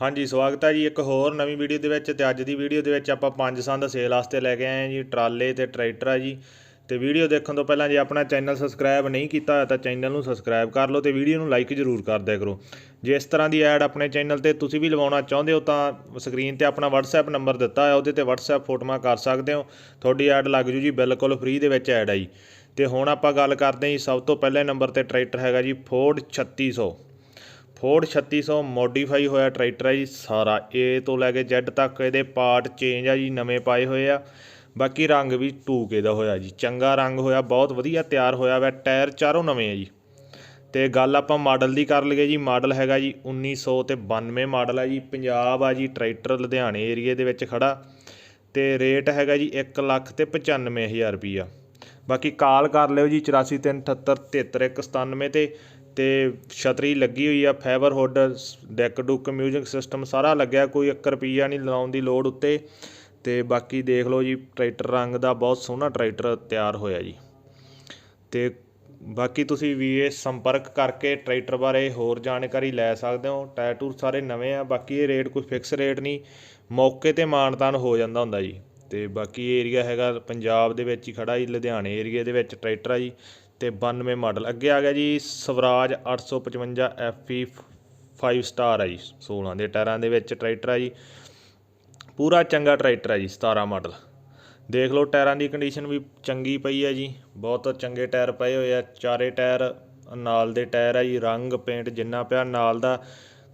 ਹਾਂਜੀ, ਸਵਾਗਤ ਹੈ ਜੀ ਇੱਕ ਹੋਰ ਨਵੀਂ ਵੀਡੀਓ ਦੇ ਵਿੱਚ ਤੇ ਅੱਜ ਦੀ ਵੀਡੀਓ ਦੇ ਵਿੱਚ ਆਪਾਂ ਪੰਜ ਸੰਦ ਸੇਲ ਵਾਸਤੇ ਲੈ ਕੇ ਆਏ ਹਾਂ ਜੀ, ਟਰਾਲੇ ਤੇ ਟਰੈਕਟਰ ਆ ਜੀ। ਤੇ ਵੀਡੀਓ ਦੇਖਣ ਤੋਂ ਪਹਿਲਾਂ ਜੇ ਆਪਣਾ ਚੈਨਲ ਸਬਸਕ੍ਰਾਈਬ ਨਹੀਂ ਕੀਤਾ ਹੋਇਆ ਤਾਂ ਚੈਨਲ ਨੂੰ ਸਬਸਕ੍ਰਾਈਬ ਕਰ ਲਓ ਤੇ ਵੀਡੀਓ ਨੂੰ ਲਾਈਕ ਜ਼ਰੂਰ ਕਰ ਦਿਆ ਕਰੋ। ਜੇ ਇਸ ਤਰ੍ਹਾਂ ਦੀ ਐਡ ਆਪਣੇ ਚੈਨਲ ਤੇ ਤੁਸੀਂ ਵੀ ਲਵਾਉਣਾ ਚਾਹੁੰਦੇ ਹੋ ਤਾਂ ਸਕਰੀਨ ਤੇ ਆਪਣਾ WhatsApp ਨੰਬਰ ਦਿੱਤਾ ਹੈ ਉਹਦੇ ਤੇ WhatsApp ਫੋਟੋਆਂ ਕਰ ਸਕਦੇ ਹੋ। ਤੁਹਾਡੀ ਐਡ ਲੱਗ ਜੂ ਜੀ, ਬਿਲਕੁਲ ਫ੍ਰੀ ਦੇ ਵਿੱਚ ਐਡ ਆ ਜੀ। ਤੇ ਹੁਣ ਆਪਾਂ ਗੱਲ ਕਰਦੇ ਹਾਂ ਜੀ, ਸਭ ਤੋਂ ਪਹਿਲੇ ਨੰਬਰ ਤੇ ਟਰੈਕਟਰ ਹੈਗਾ ਜੀ ਫੋਰਡ 3600 ਫੋਰਡ 3600 ਮੋਡੀਫਾਈ ਹੋਇਆ ਟਰੈਕਟਰ ਹੈ ਜੀ ਸਾਰਾ। A ਤੋਂ ਲੈ ਕੇ Z ਤੱਕ ਇਹਦੇ ਪਾਰਟ ਚੇਂਜ ਆ ਜੀ, ਨਵੇਂ ਪਾਏ ਹੋਏ ਆ। ਬਾਕੀ ਰੰਗ ਵੀ 2K ਦਾ ਹੋਇਆ ਜੀ। ਚੰਗਾ ਰੰਗ ਹੋਇਆ, ਬਹੁਤ ਵਧੀਆ ਤਿਆਰ ਹੋਇਆ ਵਾ, ਟਾਇਰ ਚਾਰੋਂ ਨਵੇਂ ਆ ਜੀ। ਤੇ ਗੱਲ ਆਪਾਂ ਮਾਡਲ ਦੀ ਕਰ ਲਈਏ ਜੀ। ਮਾਡਲ ਹੈਗਾ ਜੀ 1900 ਤੇ 92 ਮਾਡਲ ਆ ਜੀ। ਪੰਜਾਬ ਆ ਜੀ ਟਰੈਕਟਰ ਲੁਧਿਆਣੇ ਏਰੀਏ ਦੇ ਵਿੱਚ ਖੜਾ। ਤੇ ਰੇਟ ਹੈਗਾ ਜੀ 1 ਲੱਖ ਤੇ 95000 ਰੁਪਈਆ। ਬਾਕੀ ਕਾਲ ਕਰ ਲਿਓ ਜੀ 8437773197 ਤੇ ਅਤੇ ਛਤਰੀ ਲੱਗੀ ਹੋਈ ਆ ਫਾਈਬਰ ਹੁੱਡ ਡੈਕ ਡੁੱਕ ਮਿਊਜ਼ਿਕ ਸਿਸਟਮ ਸਾਰਾ ਲੱਗਿਆ, ਕੋਈ ਇੱਕ ਰੁਪਈਆ ਨਹੀਂ ਲਾਉਣ ਦੀ ਲੋੜ ਉੱਤੇ। ਅਤੇ ਬਾਕੀ ਦੇਖ ਲਓ ਜੀ, ਟਰੈਕਟਰ ਰੰਗ ਦਾ ਬਹੁਤ ਸੋਹਣਾ ਟਰੈਕਟਰ ਤਿਆਰ ਹੋਇਆ ਜੀ। ਅਤੇ ਬਾਕੀ ਤੁਸੀਂ ਵੀ ਇਹ ਸੰਪਰਕ ਕਰਕੇ ਟਰੈਕਟਰ ਬਾਰੇ ਹੋਰ ਜਾਣਕਾਰੀ ਲੈ ਸਕਦੇ ਹੋ। ਟਾਇਰ ਟੂਰ ਸਾਰੇ ਨਵੇਂ ਆ, ਬਾਕੀ ਇਹ ਰੇਟ ਕੋਈ ਫਿਕਸ ਰੇਟ ਨਹੀਂ, ਮੌਕੇ ਤੇ ਮਾਨਤਾਨ ਹੋ ਜਾਂਦਾ ਹੁੰਦਾ ਜੀ। ਤੇ ਬਾਕੀ ਏਰੀਆ ਹੈਗਾ, ਪੰਜਾਬ ਦੇ ਵਿੱਚ ਹੀ ਖੜਾ ਜੀ, ਲੁਧਿਆਣੇ ਏਰੀਆ ਦੇ ਵਿੱਚ ਟਰੈਕਟਰ ਆ ਜੀ। ਤੇ 92 ਮਾਡਲ। ਅੱਗੇ ਆ ਗਿਆ ਜੀ, ਸਵਰਾਜ 855 FE 5 ਸਟਾਰ ਆ ਜੀ 16 ਦੇ ਟਾਇਰਾਂ ਦੇ ਵਿੱਚ ਟਰੈਕਟਰ ਆ ਜੀ। ਪੂਰਾ ਚੰਗਾ ਟਰੈਕਟਰ ਆ ਜੀ 17 ਮਾਡਲ। ਦੇਖ ਲਓ ਟਾਇਰਾਂ ਦੀ ਕੰਡੀਸ਼ਨ ਵੀ ਚੰਗੀ ਪਈ ਹੈ ਜੀ, ਬਹੁਤ ਚੰਗੇ ਟਾਇਰ ਪਏ ਹੋਏ ਆ, ਚਾਰੇ ਟਾਇਰ, ਨਾਲ ਦੇ ਟਾਇਰ ਆ ਜੀ, ਰੰਗ ਪੇਂਟ ਜਿੰਨਾ ਪਿਆ, ਨਾਲ ਦਾ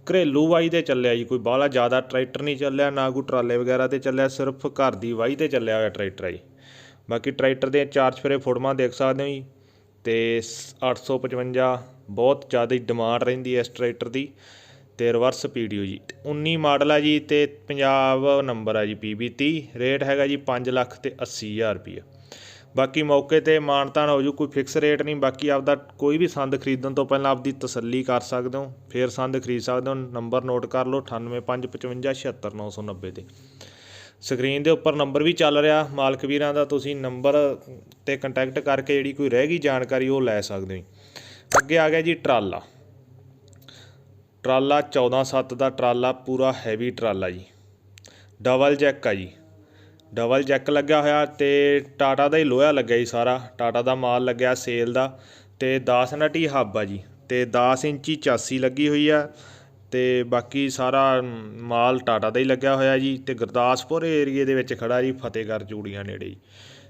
ਘਰੇਲੂ ਵਾਈ ਤੇ ਚੱਲਿਆ ਜੀ, ਕੋਈ ਬਾਹਲਾ ਜ਼ਿਆਦਾ ਟਰੈਕਟਰ ਨਹੀਂ ਚੱਲਿਆ, ਨਾ ਕੋਈ ਟਰਾਲੇ ਵਗੈਰਾ ਤੇ ਚੱਲਿਆ, ਸਿਰਫ ਘਰ ਦੀ ਵਾਈ ਤੇ ਚੱਲਿਆ ਹੋਇਆ ਟਰੈਕਟਰ ਆ ਜੀ। ਬਾਕੀ ਟਰੈਕਟਰ ਦੇ ਚਾਰ ਚਫੇਰੇ ਫੋਟੋਆਂ ਦੇਖ ਸਕਦੇ ਹੋ ਜੀ ਅਤੇ ਅੱਠ ਸੌ ਪਚਵੰਜਾ ਬਹੁਤ ਜ਼ਿਆਦਾ ਡਿਮਾਂਡ ਰਹਿੰਦੀ ਹੈ ਇਸ ਟਰੈਕਟਰ ਦੀ ਤੇ ਰਿਵਰਸ ਓ ਜੀ। 19 ਮਾਡਲ ਆ ਜੀ ਅਤੇ ਪੰਜਾਬ ਨੰਬਰ ਆ ਜੀ ਪੀ ਬੀ ਤੀਹ, ਰੇਟ ਹੈਗਾ ਜੀ ਪੰਜ ਲੱਖ ਅਤੇ ਅੱਸੀ ਹਜ਼ਾਰ ਰੁਪਈਆ। ਬਾਕੀ ਮੌਕੇ ਤੇ ਮਾਣ ਮਾਨਤਾਨ ਹੋ ਜੂ, ਕੋਈ ਫਿਕਸ ਰੇਟ ਨਹੀਂ, ਬਾਕੀ ਆਪਦਾ ਕੋਈ ਵੀ ਸੰਦ ਖਰੀਦਣ ਤੋਂ ਪਹਿਲਾਂ ਆਪਦੀ ਤਸੱਲੀ ਕਰ ਸਕਦੇ ਹੋ, ਫਿਰ ਸੰਦ ਖਰੀਦ ਸਕਦੇ ਹੋ, ਨੰਬਰ ਨੋਟ ਕਰ ਲਓ 9855576990 ਤੇ। ਸਕਰੀਨ ਦੇ ਉੱਪਰ ਨੰਬਰ ਵੀ ਚੱਲ ਰਿਹਾ। ਮਾਲਕ ਵੀਰਾਂ ਦਾ ਤੁਸੀਂ ਨੰਬਰ ਤੇ ਕੰਟੈਕਟ ਕਰਕੇ ਜਿਹੜੀ ਕੋਈ ਰਹਿ ਗਈ ਜਾਣਕਾਰੀ ਉਹ ਲੈ ਸਕਦੇ ਹੋ ਅੱਗੇ ਆ ਗਿਆ ਜੀ ਟਰਾਲਾ। ਟਰਾਲਾ 14 ਦਾ ਟਰਾਲਾ, ਪੂਰਾ ਹੈਵੀ ਟਰਾਲਾ ਜੀ। ਡਬਲ ਜੈਕ ਆ ਜੀ। ਡਬਲ ਜੈਕ ਲੱਗਿਆ ਹੋਇਆ ਤੇ ਟਾਟਾ ਦਾ ਹੀ ਲੋਹਾ ਲੱਗਿਆ ਜੀ ਸਾਰਾ। ਟਾਟਾ ਦਾ ਮਾਲ ਲੱਗਿਆ ਸੇਲ ਦਾ ਤੇ 10 ਨਟੀ ਹੱਬ ਆ ਜੀ। ਤੇ 10 ਇੰਚੀ ਚਾਸੀ ਲੱਗੀ ਹੋਈ ਆ। ਅਤੇ ਬਾਕੀ ਸਾਰਾ ਮਾਲ ਟਾਟਾ ਦਾ ਹੀ ਲੱਗਿਆ ਹੋਇਆ ਜੀ ਅਤੇ ਗੁਰਦਾਸਪੁਰ ਏਰੀਏ ਦੇ ਵਿੱਚ ਖੜ੍ਹਾ ਜੀ ਫਤਿਹਗੜ੍ਹ ਚੂੜੀਆਂ ਨੇੜੇ ਜੀ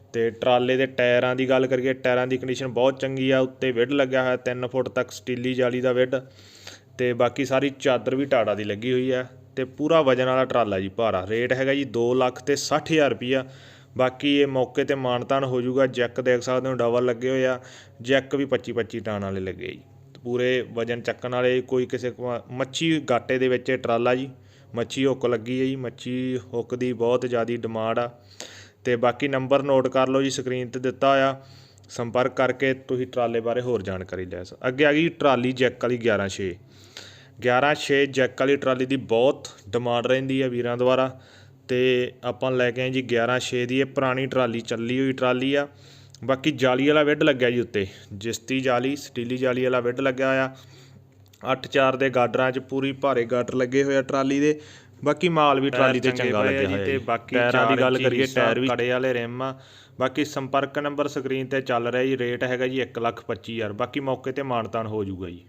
ਅਤੇ ਟਰਾਲੇ ਦੇ ਟਾਇਰਾਂ ਦੀ ਗੱਲ ਕਰੀਏ, ਟਾਇਰਾਂ ਦੀ ਕੰਡੀਸ਼ਨ ਬਹੁਤ ਚੰਗੀ ਆ, ਉੱਤੇ ਵਿੱਡ ਲੱਗਿਆ ਹੋਇਆ 3 ਫੁੱਟ ਤੱਕ ਸਟੀਲੀ ਜਾਲੀ ਦਾ ਵਿੱਡ। ਅਤੇ ਬਾਕੀ ਸਾਰੀ ਚਾਦਰ ਵੀ ਟਾਟਾ ਦੀ ਲੱਗੀ ਹੋਈ ਆ ਅਤੇ ਪੂਰਾ ਵਜਨ ਵਾਲਾ ਟਰਾਲਾ ਜੀ ਭਾਰਾ। ਰੇਟ ਹੈਗਾ ਜੀ 2 ਲੱਖ ਤੇ 60000 ਰੁਪਈਆ। ਬਾਕੀ ਇਹ ਮੌਕੇ ਤੇ ਮਾਨਤਾਨ ਹੋ ਜਾਊਗਾ, ਜੈਕ ਦੇਖ ਸਕਦੇ ਹੋ, ਡਬਲ ਲੱਗੇ ਹੋਏ ਆ। ਜੈਕ ਵੀ 25 25 ਟਾਨ ਵਾਲੇ ਲੱਗੇ ਜੀ। ਪੂਰੇ ਵਜਨ ਚੱਕਣ ਵਾਲੇ, ਕੋਈ ਕਿਸੇ ਕੋ- ਮੱਛੀ ਗਾਟੇ ਦੇ ਵਿੱਚ ਇਹ ਟਰਾਲਾ ਜੀ, ਮੱਛੀ ਹੁੱਕ ਲੱਗੀ ਹੈ ਜੀ, ਮੱਛੀ ਹੁੱਕ ਦੀ ਬਹੁਤ ਜ਼ਿਆਦੀ ਡਿਮਾਂਡ ਆ। ਤੇ ਬਾਕੀ ਨੰਬਰ ਨੋਟ ਕਰ ਲਓ ਜੀ, ਸਕਰੀਨ ਤੇ ਦਿੱਤਾ ਹੋਇਆ, ਸੰਪਰਕ ਕਰਕੇ ਤੁਸੀਂ ਟਰਾਲੇ ਬਾਰੇ ਹੋਰ ਜਾਣਕਾਰੀ ਲੈ ਸਕਦੇ ਅੱਗੇ ਆ ਗਈ ਟਰਾਲੀ ਜੈਕ ਵਾਲੀ 116 11.6 ਜੈਕ ਵਾਲੀ ਟਰਾਲੀ ਦੀ ਬਹੁਤ ਡਿਮਾਂਡ ਰਹਿੰਦੀ ਹੈ ਵੀਰਾਂ ਦੁਆਰਾ। ਤੇ ਆਪਾਂ ਲੈ ਕੇ ਆਏ ਜੀ 11.6 ਦੀ, ਇਹ ਪੁਰਾਣੀ ਟਰਾਲੀ ਚੱਲੀ ਹੋਈ ਟਰਾਲੀ ਆ। ਬਾਕੀ ਜਾਲੀ ਵਾਲਾ ਵਿੱਡ ਲੱਗਿਆ ਜੀ ਉੱਤੇ। ਜਿਸਤੀ ਜਾਲੀ ਸਟੀਲੀ ਜਾਲੀ ਵਾਲਾ ਵਿੱਡ ਲੱਗਿਆ ਹੋਇਆ। 8-4 ਦੇ ਗਾਡਰਾਂ 'ਚ ਪੂਰੀ ਭਾਰੇ ਗਾਡਰ ਲੱਗੇ ਹੋਏ ਆ ਟਰਾਲੀ ਦੇ। ਬਾਕੀ ਮਾਲ ਵੀ ਟਰਾਲੀ ਤੇ ਚੰਗਾ ਲੱਗਿਆ ਹੋਇਆ ਤੇ ਬਾਕੀ ਟਾਇਰਾਂ ਦੀ ਗੱਲ ਕਰੀਏ ਟਾਇਰ ਵੀ ਕੜੇ ਵਾਲੇ ਰਿਮ ਆ। ਬਾਕੀ ਸੰਪਰਕ ਨੰਬਰ ਸਕਰੀਨ ਤੇ ਚੱਲ ਰਿਹਾ ਜੀ ਰੇਟ ਹੈਗਾ ਜੀ 1,25,000 ਬਾਕੀ ਮੌਕੇ ਤੇ ਮਾਨਤਾਨ ਹੋ ਜਾਊਗਾ ਜੀ।